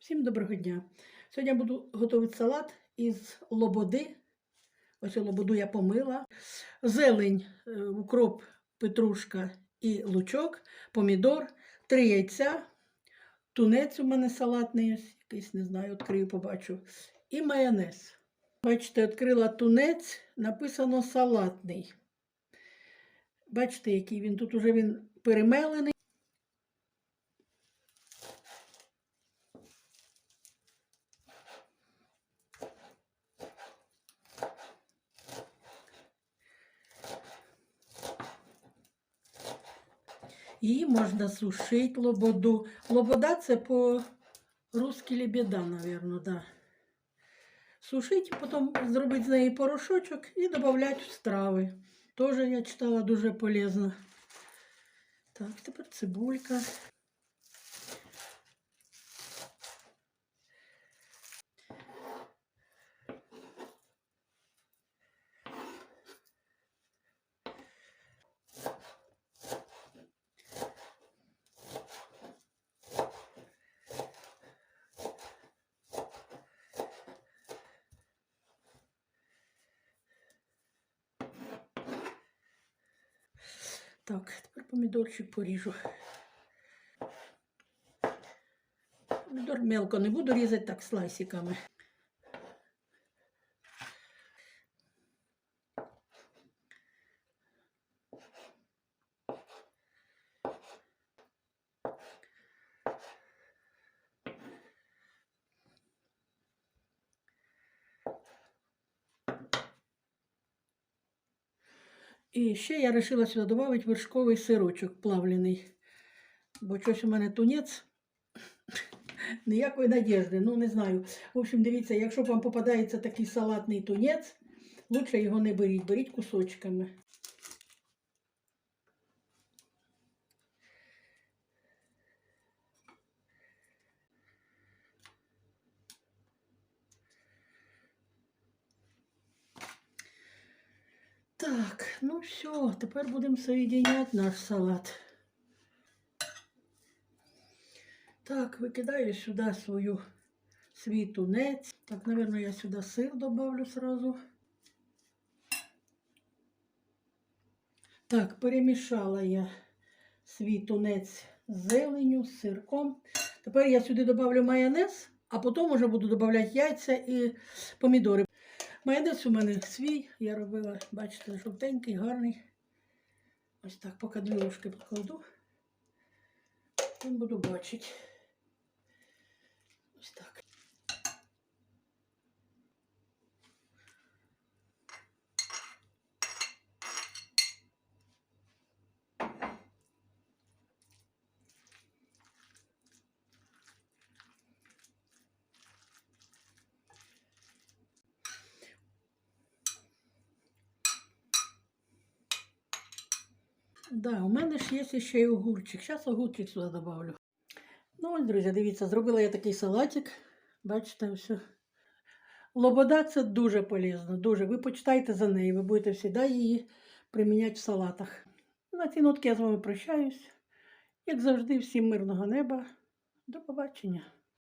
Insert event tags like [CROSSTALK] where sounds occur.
Всім доброго дня. Сьогодні я буду готувати салат із лободи. Ось лободу я помила. Зелень, е, укроп, петрушка і лучок, помідор, три яйця, тунець у мене салатний, якийсь, не знаю, відкрию, побачу. І майонез. Бачите, відкрила тунець, написано салатний. Бачите, який він тут уже він перемелений. Її можна сушити лободу. Лобода це по-русски лебеда, мабуть, да. Сушити, потім зробити з неї порошочок і додати в страви. Тоже я читала дуже полезно. Так, тепер цибулька. Так, тепер помідорчик поріжу. Помідор мелко не буду різати так слайсиками. І ще я вирішила сюди додати вершковий сирочок плавлений. Бо щось у мене тунець. [LAUGHS] Ніякої надіжди, ну не знаю. В общем, дивіться, якщо вам попадається такий салатний тунець, лучше його не беріть, беріть кусочками. Так, ну все, тепер будемо соєдиняти наш салат. Так, викидаю сюди свою свій тунець. Так, наверное, я сюди сир добавлю сразу. Так, перемішала я свій тунець з зеленю, з сирком. Тепер я сюди добавлю майонез, а потім вже буду додавати яйця і помідори. Майонез у мене свій, я робила, бачите, жовтенький, гарний. Ось так, поки дві ложки покладу, буду бачити. Ось так. Да, у мене ж є ще й огурчик. Зараз огурчик сюди добавлю. Ну, ось, друзі, дивіться, зробила я такий салатик. Бачите, все. Лобода це дуже полезно, дуже. Ви почитайте за неї, ви будете завжди її приміняти в салатах. На цій нотки я з вами прощаюсь. Як завжди, всім мирного неба. До побачення.